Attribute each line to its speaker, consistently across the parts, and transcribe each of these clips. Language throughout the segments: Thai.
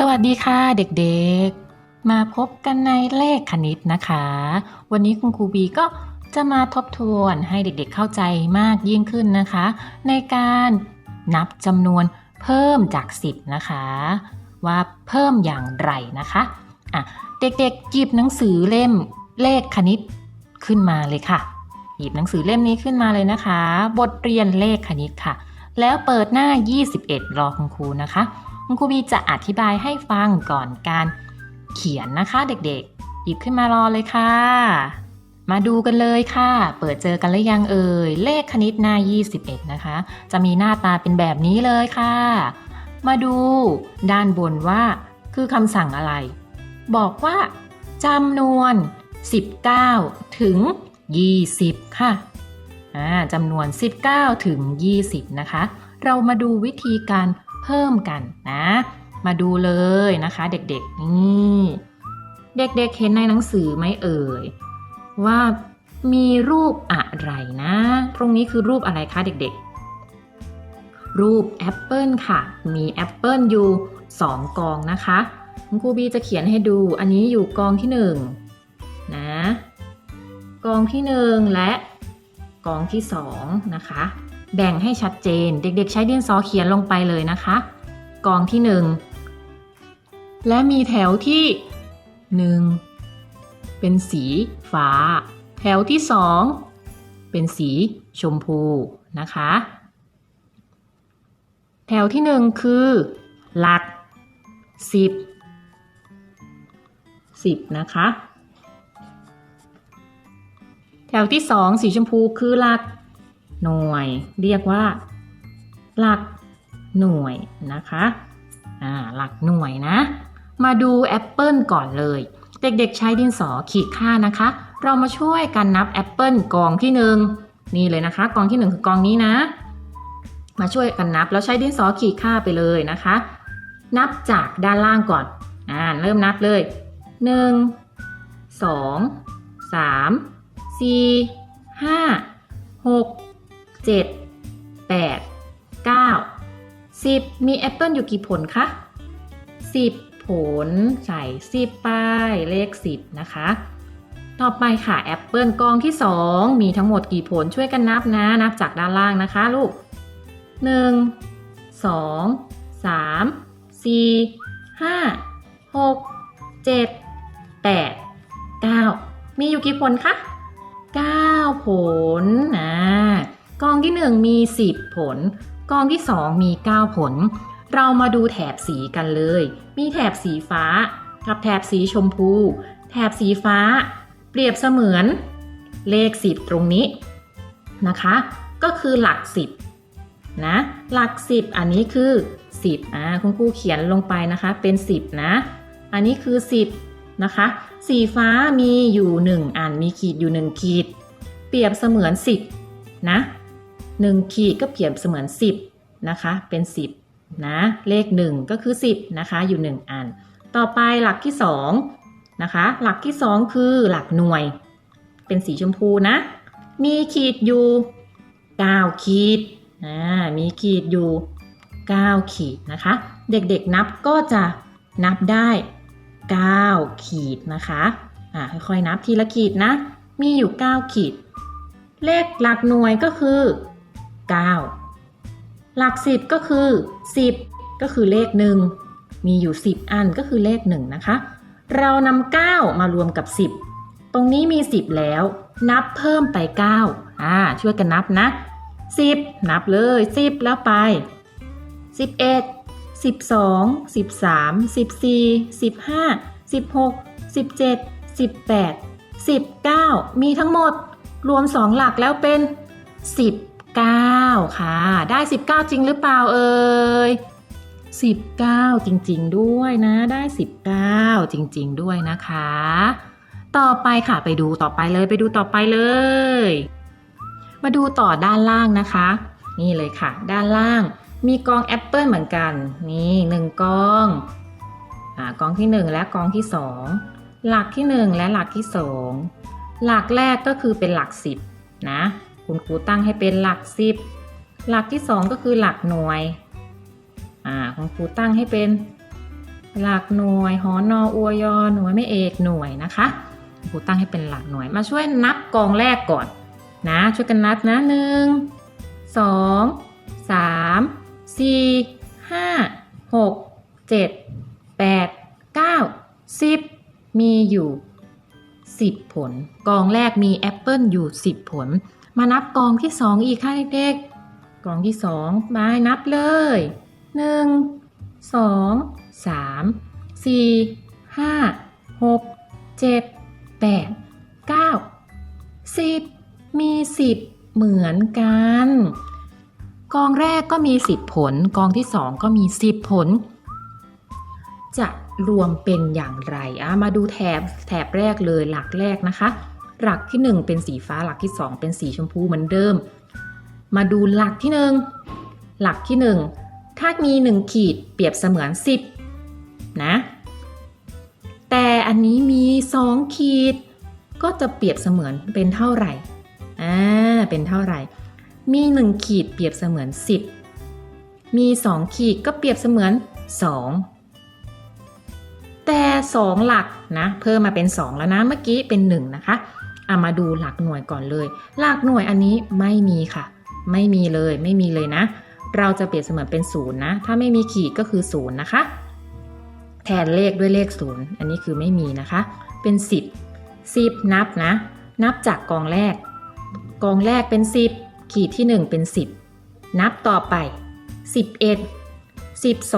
Speaker 1: สวัสดีค่ะเด็กๆ มาพบกันในเลขคณิตนะคะ วันนี้คุณครูบีก็จะมาทบทวนให้เด็กๆเข้าใจมากยิ่งขึ้นนะคะ ในการนับจำนวนเพิ่มจาก 10 นะคะ ว่าเพิ่มอย่างไรนะคะอะเด็กๆหยิบหนังสือเล่มเลขคณิตขึ้นมาเลยค่ะ หยิบหนังสือเล่มนี้ขึ้นมาเลยนะคะ บทเรียนเลขคณิตค่ะ แล้วเปิดหน้า 21 รอคุณครูนะคะ คุณครูบีจะอธิบายให้ฟังก่อนการเขียนนะคะเด็กๆ หยิบขึ้นมารอเลยค่ะ มาดูกันเลยค่ะ เปิดเจอกันหรือยังเอ่ย เลขคณิตหน้า 21 นะคะ จะมีหน้าตาเป็นแบบนี้เลยค่ะ มาดูด้านบนว่า คือคำสั่งอะไร บอกว่าจำนวน 19 ถึง 20 ค่ะจำนวน 19 ถึง 20 นะคะ เรามาดูวิธีการ เพิ่มกันนะ มาดูเลยนะคะเด็กๆนี่เด็กๆเห็นในหนังสือไหมเอ่ย ว่ามีรูปอะไรนะ ตรงนี้คือรูปอะไรคะเด็กๆ รูปแอปเปิลค่ะ มีแอปเปิลอยู่2กองนะคะคุณครูบีจะเขียนให้ดูอันนี้อยู่กองที่1นะกองที่ 1 และกองที่2นะคะ แบ่งให้ชัดเจน เด็กๆ ใช้ดินสอเขียนลงไปเลยนะคะ กองที่ 1 และมีแถวที่ 1 เป็นสีฟ้า แถวที่ 2 เป็นสีชมพูนะคะ แถวที่ 1 คือ หลัก 10 10 นะคะ แถวที่ 2 สีชมพูคือหลัก หน่วย เรียกว่า หลักหน่วยนะคะอ่าหลักหน่วยนะ มาดูแอปเปิลก่อนเลย เด็กๆใช้ดินสอขีดค่านะคะ เรามาช่วยกันนับแอปเปิลกองที่หนึ่งนี่เลยนะคะ กองที่หนึ่งคือกองนี้นะ มาช่วยกันนับแล้วใช้ดินสอขีดค่าไปเลยนะคะ นับจากด้านล่างก่อนอ่าเริ่มนับเลย 1 2 3 4 5 6 7 8 9 10 มีแอปเปิลอยู่กี่ผลคะ 10 ผล ใส่10ป้ายเลข 10 นะคะ ต่อไปค่ะแอปเปิลกองที่ 2 มีทั้งหมดกี่ผลช่วยกันนับนะ นับจากด้านล่างนะคะลูก 1 2 3 4 5 6 7 8 9 มีอยู่กี่ผลคะ 9 ผลนะ องที่ 1 มี 10 ผล กองที่ 2 มี 9 ผล เรามาดูแถบสีกันเลย มีแถบสีฟ้า กับแถบสีชมพู แถบสีฟ้า เปรียบเสมือน เลข 10 ตรงนี้นะคะ ก็คือหลัก 10นะหลัก 10 อันนี้คือ 10อ่าคุณครูเขียนลงไปนะคะเป็น 10 นะ อันนี้คือ 10นะคะ สีฟ้ามีอยู่ 1 อันมีขีดอยู่ 1 ขีด เปรียบเสมือน 10นะ 1 ขีดก็เปรียบเสมือน 10 นะคะ เป็น 10 นะ เลข 1 ก็คือ 10 นะคะ อยู่ 1 อัน ต่อไปหลักที่ 2 นะคะ หลักที่ 2 คือหลักหน่วย เป็นสีชมพูนะ มีขีดอยู่ 9 ขีดนะมีขีดอยู่ 9 ขีดนะคะ เด็กๆนับก็จะนับได้ 9 ขีดนะคะอ่าค่อยๆนับทีละขีดนะ มีอยู่ 9 ขีด เลขหลักหน่วยก็คือ 9 หลัก 10 ก็คือ 10 ก็คือเลข 1 มีอยู่ 10 อันก็คือเลข 1 นะคะ เรานำ9มารวมกับ 10 ตรงนี้มี 10 แล้ว นับเพิ่มไป 9 อ่า ช่วยกันนับนะ 10 นับเลย 10 แล้วไป 11 12 13 14 15 16 17 18 19 มีทั้งหมด รวม 2 หลักแล้วเป็น 19 ค่ะ ได้ 19 จริงหรือเปล่าเอ่ย19 จริง ๆ ด้วยนะ ได้ 19 จริง ๆ ด้วยนะคะ ต่อไปค่ะไปดูต่อไปเลยไปดูต่อไปเลย มาดูต่อด้านล่างนะคะ นี่เลยค่ะ ด้านล่างมีกองแอปเปิลเหมือนกัน นี่หนึ่งกองอ่ากองที่ 1 และกองที่ 2 หลักที่ 1 และหลักที่ 2 หลักแรกก็คือเป็นหลัก 10 นะ คุณครูตั้งให้เป็นหลัก10หลักที่2ก็คือหลักหน่วย อ่าคุณครูตั้งให้เป็นหลักหน่วยหอนออวยอหน่วยไม่เอกหน่วยนะคะครูตั้งให้เป็นหลักหน่วย มาช่วยนับกองแรกก่อนนะ ช่วยกันนับนะหนึ่งสองสามสี่ห้าหกเจ็ดแปดเก้าสิบมีอยู่สิบผล กองแรกมีแอปเปิลอยู่สิบผล มานับกองที่สองอีกค่ะเด็กๆ กองที่สองมานับเลยหนึ่งสองสามสี่ห้าหกเจ็ดแปดเก้าสิบมีสิบเหมือนกัน กองแรกก็มีสิบผล กองที่สองก็มีสิบผล จะรวมเป็นอย่างไรอะมาดูแถบแถบแรกเลยหลักแรกนะคะ หลักที่หนึ่งเป็นสีฟ้าหลักที่สองเป็นสีชมพูเหมือนเดิม มาดูหลักที่หนึ่งหลักที่หนึ่งถ้ามีหนึ่งขีดเปรียบเสมือนสิบนะ แต่อันนี้มีสองขีด ก็จะเปรียบเสมือนเป็นเท่าไหร่อ่าเป็นเท่าไหร่ มีหนึ่งขีดเปรียบเสมือนสิบมีสองขีดก็เปรียบเสมือนสองแต่สองหลักนะเพิ่มมาเป็นสองแล้วนะเมื่อกี้เป็นหนึ่งนะคะ อามาดูหลักหน่วยก่อนเลย หลักหน่วยอันนี้ไม่มีค่ะ ไม่มีเลยไม่มีเลยนะ เราจะเปรียบเสมือนเป็นศูนย์นะ ถ้าไม่มีขีดก็คือศูนย์นะคะ แทนเลขด้วยเลขศูนย์อันนี้คือไม่มีนะคะ เป็นสิบสิบนับนะ นับจากกองแรก กองแรกเป็นสิบขีดที่หนึ่งเป็นสิบนับต่อไปสิบเอ็ดสิบส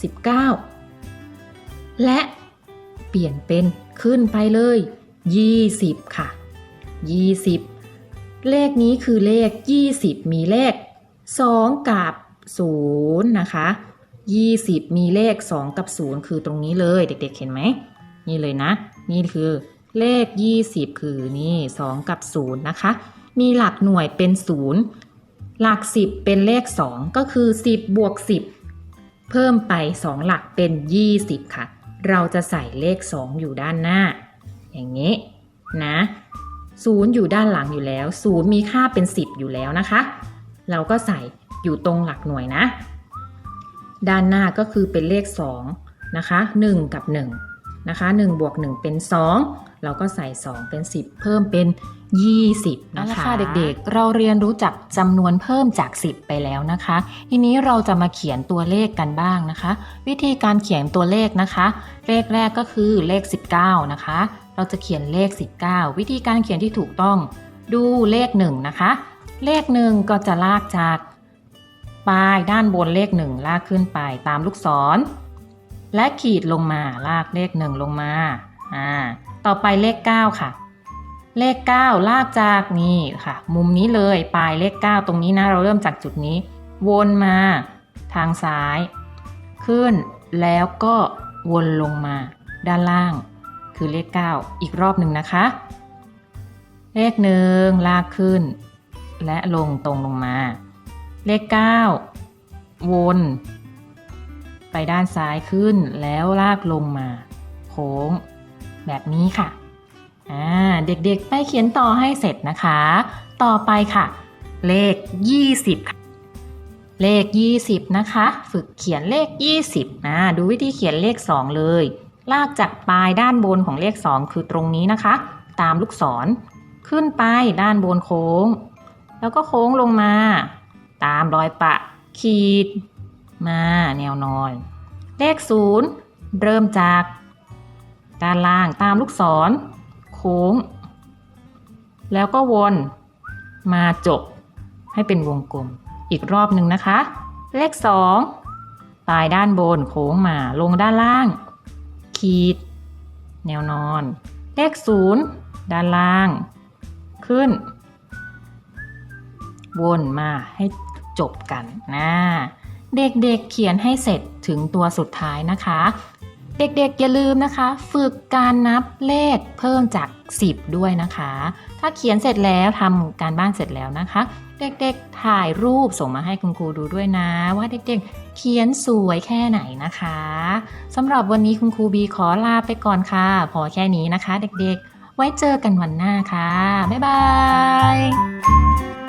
Speaker 1: องสิบเก้าและเปลี่ยนเป็นขึ้นไปเลย 20 ค่ะ 20 เลขนี้คือเลข 20 มีเลข 2 กับ 0 นะคะ 20 มีเลข 2 กับ 0 คือตรงนี้เลยเด็กๆเห็นไหม นี่เลยนะ นี่คือเลข 20 คือนี่ 2 กับ 0 นะคะ มีหลักหน่วยเป็น 0 หลัก 10 เป็นเลข 2 ก็คือ 10 บวก 10 เพิ่มไป 2 หลักเป็น 20 ค่ะ เราจะใส่เลข 2 อยู่ด้านหน้า อย่างนี้นะศูนย์อยู่ด้านหลังอยู่แล้วศูนย์มีค่าเป็น 10 อยู่แล้วนะคะ เราก็ใส่อยู่ตรงหลักหน่วยนะ ด้านหน้าก็คือเป็นเลข 2 นะคะ 1 กับ 1 นะคะ1บวก1เป็น 2 เราก็ใส่ 2 เป็น 10 เพิ่มเป็น 20
Speaker 2: เอา
Speaker 1: นะ
Speaker 2: ละ
Speaker 1: คะ
Speaker 2: ค่ะเด็กๆ เราเรียนรู้จักจำนวนเพิ่มจาก 10 ไปแล้วนะคะ ทีนี้เราจะมาเขียนตัวเลขกันบ้างนะคะ วิธีการเขียนตัวเลขนะคะ เลขแรกก็คือเลข 19 นะคะ เราจะเขียนเลข 19 วิธีการเขียนที่ถูกต้องดูเลข 1 นะคะ เลข 1 ก็จะลากจากปลายด้านบนเลข 1 ลากขึ้นไปตามลูกศร และขีดลงมาลากเลข 1 ลงมาอ่า ต่อไปเลข 9 ค่ะ เลข 9 ลากจากนี่ค่ะ มุมนี้เลยปลายเลข 9 ตรงนี้นะ เราเริ่มจากจุดนี้ วนมาทางซ้าย ขึ้นแล้วก็วนลงมาด้านล่าง คือเลข 9 อีกรอบหนึ่งนะคะ เลขหนึ่งลากขึ้น และลงตรงลงมา เลข 9 วนไปด้านซ้ายขึ้นแล้วลากลงมา โค้ง แบบนี้ค่ะอ่าเด็กๆ ไปเขียนต่อให้เสร็จนะคะ ต่อไปค่ะ เลข 20ค่ะเลข 20 นะคะ ฝึกเขียนเลข 20นะดูวิธีเขียนเลข 2 เลย ลากจากปลายด้านบนของเลข 2 คือตรงนี้นะคะ ตามลูกศร ขึ้นไปด้านบนโค้ง แล้วก็โค้งลงมา ตามรอยปะ ขีด มาแนวนอน เลข 0 เริ่มจาก ด้านล่างตามลูกศร โค้ง แล้วก็วนมาจบให้เป็นวงกลมอีกรอบหนึ่งนะคะ เลข 2 ปลายด้านบนโค้งมาลงด้านล่าง ขีด แนวนอน เลข 0 ด้านล่าง ขึ้น วนมาให้จบกันนะเด็กๆเขียนให้เสร็จถึงตัวสุดท้ายนะคะ เด็กๆ อย่าลืมนะคะ ฝึกการนับเลขเพิ่มจาก 10 ด้วยนะคะ ถ้าเขียนเสร็จแล้วทำการบ้านเสร็จแล้วนะคะ เด็กๆ ถ่ายรูปส่งมาให้คุณครูดูด้วยนะ ว่าเด็กๆ เขียนสวยแค่ไหนนะคะสำหรับวันนี้คุณครูบีขอลาไปก่อนค่ะ พอแค่นี้นะคะ เด็กๆ ไว้เจอกันวันหน้าค่ะ บ๊ายบาย